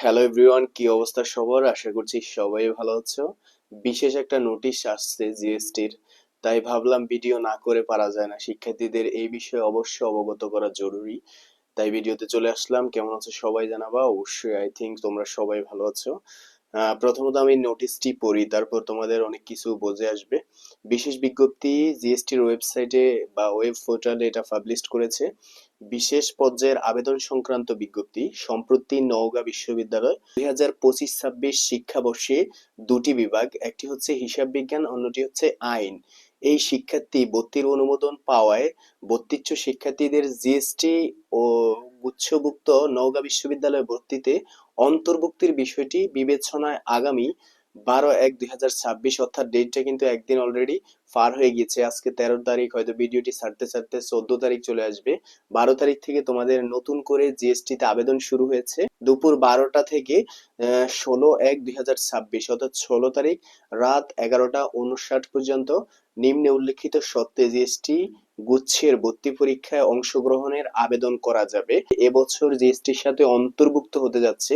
Hello everyone কি অবস্থা সবার? আশা করছি সবাই ভালো আছো। বিশেষ একটা নোটিশ আসছে জিএসটির তাই ভাবলাম ভিডিও না করে পারা যায় না। শিক্ষার্থীদের এই বিষয়ে অবশ্যই অবগত করা জরুরি। তাই ভিডিওতে চলে আসলাম। কেমন আছো সবাই জানাবা? অবশ্যই আই থিঙ্ক তোমরা সবাই ভালো আছো। প্রথমত আমি নোটিশটি পড়ি, তারপর তোমাদের অনেক কিছু বোঝে আসবে। বিশেষ বিজ্ঞপ্তি জিএসটির ওয়েবসাইটে বা ওয়েব পোর্টালে এটা পাবলিশ করেছে। বিশেষ পর্যায়ের আবেদন সংক্রান্ত বিজ্ঞপ্তি, সম্প্রতি নওগাঁ বিশ্ববিদ্যালয় দুই হাজার পঁচিশ ছাব্বিশ শিক্ষাবর্ষে দুটি বিভাগ, একটি হচ্ছে হিসাব বিজ্ঞান, অন্যটি হচ্ছে আইন। এই শিক্ষার্থী ভর্তির অনুমোদন পাওয়ায় ভর্তিচ্ছ শিক্ষার্থীদের জিএসটি ও গুচ্ছভুক্ত নওগাঁ বিশ্ববিদ্যালয়ে ভর্তিতে অন্তর্ভুক্তির বিষয়টি বিবেচনায় আগামী বারো এক দুই হাজার ছাব্বিশ অর্থাৎ ডেটটা কিন্তু একদিন অলরেডি পার হয়ে গিয়েছে। আজকে তেরো তারিখ, হয়তো ভিডিওটি ছাড়তে ছাড়তে চোদ্দ তারিখ চলে আসবে। বারো তারিখ থেকে তোমাদের নতুন করে জিএসটি তে আবেদন শুরু হয়েছে। দুপুর বারোটা থেকে ষোলো এক দুই হাজার ছাব্বিশ অর্থাৎ ষোলো তারিখ রাত এগারোটা উনষাট পর্যন্ত নিম্নে উল্লেখিত সত্ত্বে জিএসটি গুচ্ছের ভর্তি পরীক্ষায় অংশগ্রহণের আবেদন করা যাবে। এবছর জিএসটির সাথে অন্তর্ভুক্ত হতে যাচ্ছে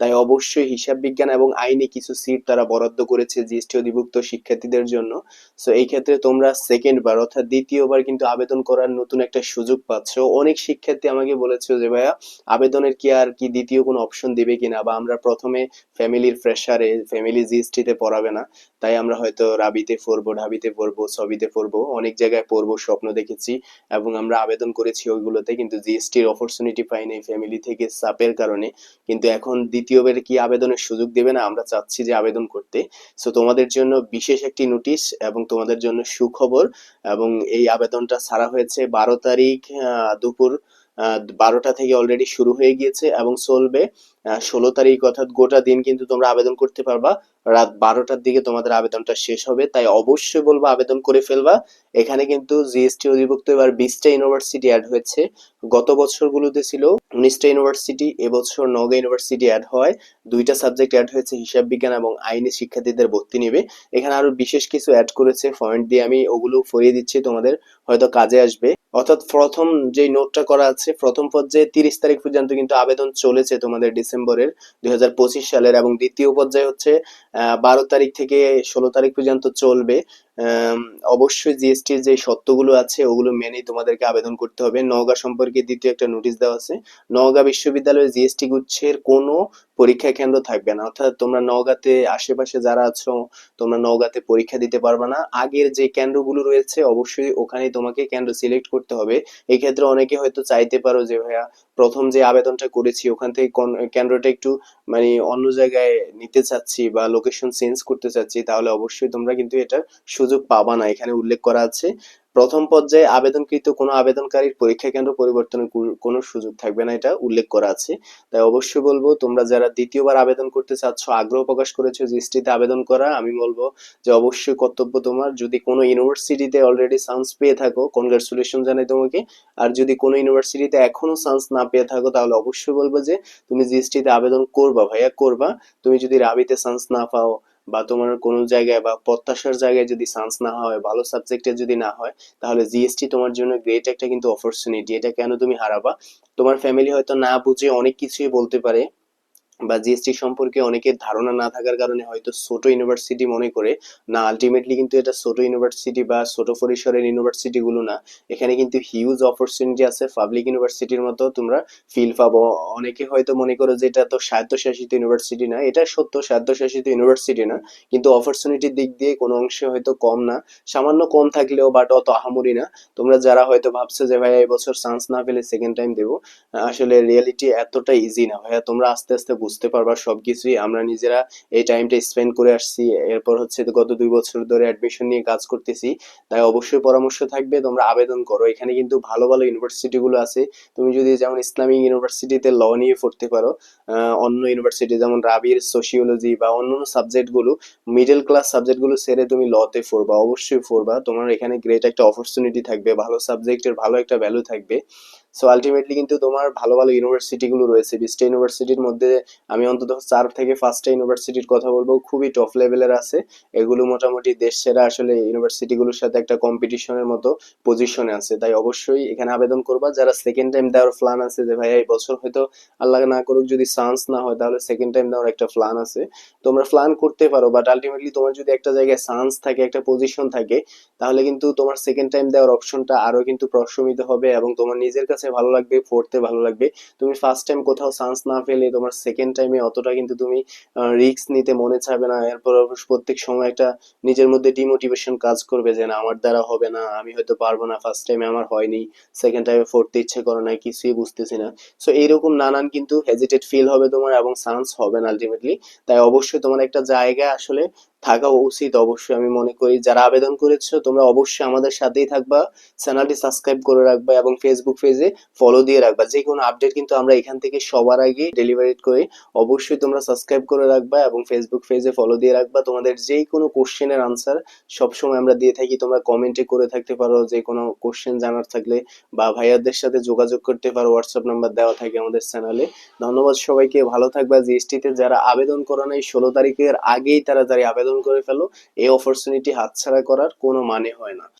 তাই অবশ্যই হিসাব বিজ্ঞান এবং আইনে কিছু সিট তারা বরাদ্দ করেছে জিএসটি অধিভুক্ত শিক্ষার্থীদের জন্য। সো এই ক্ষেত্রে তোমরা সেকেন্ড বার অর্থাৎ দ্বিতীয়বার কিন্তু আবেদন করার নতুন একটা সুযোগ পাচ্ছ। অনেক শিক্ষার্থী আমাকে বলেছে যে, ভাইয়া, আবেদনের কি আর কি দ্বিতীয় কোনো অপশন দিবে কিনা? বা আমরা প্রথমে ফ্যামিলির প্রেসারে ফ্যামিলি জিএসটি তে পড়াবে না। তাই আমরা হয়তো রাবিতে পড়ব, ঢাবিতে পড়ব সবিতে পড়ব, অনেক জায়গায় পড়ব, স্বপ্ন দেখেছি এবং আমরা আবেদন করেছি ওইগুলোতে। কিন্তু জিএসটির অপরচুনিটি পাইনি ফ্যামিলি থেকে চাপের কারণে। কিন্তু এখন দ্বিতীয়বার কি আবেদনের সুযোগ দেবে না? আমরা চাচ্ছি যে আবেদন করতে। সো তোমাদের জন্য বিশেষ একটি নোটিশ এবং তোমাদের জন্য সুখবর এবং এই আবেদনটা ছাড়া হয়েছে বারো তারিখ দুপুর বারোটা থেকে অলরেডি শুরু হয়ে গিয়েছে এবং চলবে। ষোলো তারিখ অর্থাৎ গোটা দিন কিন্তু তোমরা আবেদন করতে পারবা। রাত বারোটার দিকে তোমাদের আবেদনটা শেষ হবে, তাই অবশ্যই বলব আবেদন করে ফেলবা। এখানে কিন্তু জিএসটি অধিভুক্ত এবার বিশটা ইউনিভার্সিটি অ্যাড হয়েছে। গত বছরগুলোতে ছিল উনিশটা ইউনিভার্সিটি, এবছর নওগাঁ ইউনিভার্সিটি অ্যাড হয়। দুইটা সাবজেক্ট অ্যাড হয়েছে, হিসাব বিজ্ঞান এবং আইনি শিক্ষার্থীদের ভর্তি নেবে। এখানে আরও বিশেষ কিছু অ্যাড করেছে পয়েন্ট দিয়ে আমি ওগুলো ফরিয়ে দিচ্ছি, তোমাদের হয়তো কাজে আসবে। অর্থাৎ প্রথম যে নোটটা করা আছে, প্রথম পর্যায়ে তিরিশ তারিখ পর্যন্ত কিন্তু আবেদন চলেছে তোমাদের ডিসেম্বরের দুই হাজার পঁচিশ সালের এবং দ্বিতীয় পর্যায়ে হচ্ছে বারো তারিখ থেকে ষোলো তারিখ পর্যন্ত চলবে অবশ্যই জিএসটির যে সত্যগুলো আছে, ওগুলো মেনেই তোমাদেরকে আবেদন করতে হবে। নওগাঁ সম্পর্কে দ্বিতীয় একটা নোটিশ দেওয়া আছে। নওগাঁ বিশ্ববিদ্যালয়ে জিএসটি গুচ্ছের কোনো পরীক্ষা কেন্দ্র থাকবে না। অর্থাৎ তোমরা নওগাঁতে আশেপাশে যারা আছো, তোমরা নওগাঁতে পরীক্ষা দিতে পারবে না। আগের যে কেন্দ্রগুলো রয়েছে, অবশ্যই ওখানেই তোমাকে কেন্দ্র সিলেক্ট করতে হবে। এই ক্ষেত্রে অনেকে হয়তো চাইতে পারো যে, ভাইয়া, প্রথম যে আবেদনটা করেছি, ওখান থেকে কেন্দ্রটা একটু মানে অন্য জায়গায় নিতে চাচ্ছি বা লোকেশন চেঞ্জ করতে চাচ্ছি, তাহলে অবশ্যই তোমরা কিন্তু এটার সুযোগ পাবা না, এখানে উল্লেখ করা আছে। প্রথম পর্যায়ে আবেদনকৃত কোনো আবেদনকারীর পরীক্ষা কেন্দ্র পরিবর্তনের কোনো সুযোগ থাকবে না, এটা উল্লেখ করা আছে। তাই অবশ্যই বলব, তোমরা যারা দ্বিতীয়বার আবেদন করতে চাচ্ছ, আগ্রহ প্রকাশ করেছ জিএসটিতে আবেদন করা, আমি বলব যে অবশ্যই কর্তব্য তোমার। যদি কোনো ইউনিভার্সিটিতে অলরেডি চান্স পেয়ে থাকো কনগ্রাচুলেশন জানাই তোমাকে। আর যদি কোনো ইউনিভার্সিটিতে এখনও চান্স না পেয়ে থাকো, তাহলে অবশ্যই বলব যে, তুমি জিএসটিতে আবেদন করবা ভাইয়া, করবা। তুমি যদি রাবিতে চান্স না পাও বা তোমার কোনো জায়গায় বা প্রত্যাশার জায়গায় যদি চান্স না হয়, ভালো সাবজেক্টে যদি না হয়, তাহলে জিএসটি তোমার জন্য গ্রেট একটা কিন্তু অপরচুনিটি এটা কেন তুমি হারাবা? তোমার ফ্যামিলি হয়তো না বুঝে অনেক কিছুই বলতে পারে বা জিএসটি সম্পর্কে অনেকের ধারণা না থাকার কারণে হয়তো ছোট ইউনিভার্সিটি মনে করে, না আলটিমেটলি কিন্তু এটা ছোট ইউনিভার্সিটি বা ছোট পরিসরের ইউনিভার্সিটি গুলো না। এখানে কিন্তু হিউজ অপরচুনিটি আছে পাবলিক ইউনিভার্সিটির মতো তোমরা ফিল পাবো। অনেকে হয়তো মনে করো যে এটা তো স্বায়ত্তশাসিত ইউনিভার্সিটি না, এটা সত্য স্বায়ত্তশাসিত ইউনিভার্সিটি না, কিন্তু অপরচুনিটির দিক দিয়ে কোনো অংশে হয়তো কম না। সামান্য কম থাকলেও বাট অত আহামরি না। তোমরা যারা হয়তো ভাবছ যে ভাইয়া এবছর চান্স না পেলে সেকেন্ড টাইম দেবো, আসলে রিয়েলিটি এতটা ইজি না। ভাইয়া তোমরা আস্তে আস্তে বুঝতে পারবা সবকিছুই। আমরা নিজেরা এই টাইমটা স্পেন্ড করে আসছি। এরপর হচ্ছে গত দুই বছর ধরে অ্যাডমিশন নিয়ে কাজ করতেছি। তাই অবশ্যই পরামর্শ থাকবে, তোমরা আবেদন করো। এখানে কিন্তু ভালো ভালো ইউনিভার্সিটি গুলো আছে। তুমি যদি যেমন ইসলামিক ইউনিভার্সিটিতে ল নিয়ে পড়তে পারো অন্য ইউনিভার্সিটি যেমন রাবির সোশিওলজি বা অন্য সাবজেক্টগুলো মিডল ক্লাস সাবজেক্টগুলো ছেড়ে তুমি লতে পড়বা, অবশ্যই পড়বা। তোমার এখানে গ্রেট একটা অপরচুনিটি থাকবে, ভালো সাবজেক্টের ভালো একটা ভ্যালু থাকবে। সো আলটিমেটলি কিন্তু তোমার ভালো ভালো ইউনিভার্সিটি গুলো রয়েছে। বিশটা ইউনিভার্সিটির মধ্যে আমি অন্তত চার থেকে পাঁচটা ইউনিভার্সিটির কথা বলব। খুবই টপ লেভেলের আছে। এগুলো মোটামুটি দেশ সেরা আসলে ইউনিভার্সিটি গুলোর সাথে একটা কম্পিটিশনের মতো পজিশনে আছে। তাই অবশ্যই এখানে আবেদন করবা। যারা সেকেন্ড টাইম দেওয়ার প্ল্যান আছে যে ভাই এই বছর হয়তো আল্লাহ না করুক যদি চান্স না হয়, তাহলে সেকেন্ড টাইম দেওয়ার একটা প্ল্যান আছে। তোমরা প্ল্যান করতে পারো বাট আলটিমেটলি তোমার যদি একটা জায়গায় চান্স থাকে, একটা পজিশন থাকে, তাহলে কিন্তু তোমার সেকেন্ড টাইম দেওয়ার অপশনটা আরও কিন্তু প্রশমিত হবে এবং তোমার নিজের কাছে ভালো লাগবে পড়তে ভালো লাগবে। তুমি ফার্স্ট টাইম কোথাও চান্স না পেলে, তোমার সেকেন্ড টাইমে অতটা কিন্তু তুমি রিস্ক নিতে মনে চাবে না। এরপর প্রত্যেক সময় একটা নিজের মধ্যে ডিমোটিভেশন কাজ করবে যে, না, আমার দ্বারা হবে না, আমি হয়তো পারব না ফার্স্ট টাইমে আমার হয়নি সেকেন্ড টাইমে পড়তে ইচ্ছে করে না কিছুই বুঝতেছি না। সো এইরকম নানান কিন্তু হেজিটেট ফিল হবে তোমার এবং চান্স হবে না আলটিমেটলি তাই অবশ্যই তোমার একটা জায়গা আসলে থাকা উচিত অবশ্যই। আমি মনে করি যারা আবেদন করেছ, তোমরা অবশ্যই আমাদের সাথেই থাকবা। চ্যানেলটি সাবস্ক্রাইব করে রাখবা এবং ফেসবুক পেজে ফলো দিয়ে রাখবা। যে কোনো আপডেট কিন্তু আমরা এখান থেকে সবার আগে ডেলিভারি করি অবশ্যই তোমরা সাবস্ক্রাইব করে রাখবা এবং ফেসবুক পেজে ফলো দিয়ে রাখবা। তোমাদের যে কোনো কোশ্চেনের আনসার সবসময় আমরা দিয়ে থাকি। তোমরা কমেন্টে করে থাকতে পারো যে কোনো কোশ্চেন জানার থাকলে বা ভাইয়াদের সাথে যোগাযোগ করতে পারো। হোয়াটসঅ্যাপ নাম্বার দেওয়া থাকে আমাদের চ্যানেলে ধন্যবাদ সবাইকে। ভালো থাকবা। জিএসটিতে যারা আবেদন করা নাই, ষোলো তারিখের আগেই তাড়াতাড়ি আবেদন করে ফেলো এই অপরচুনিটি হাতছাড়া করার কোনো মানে হয় না।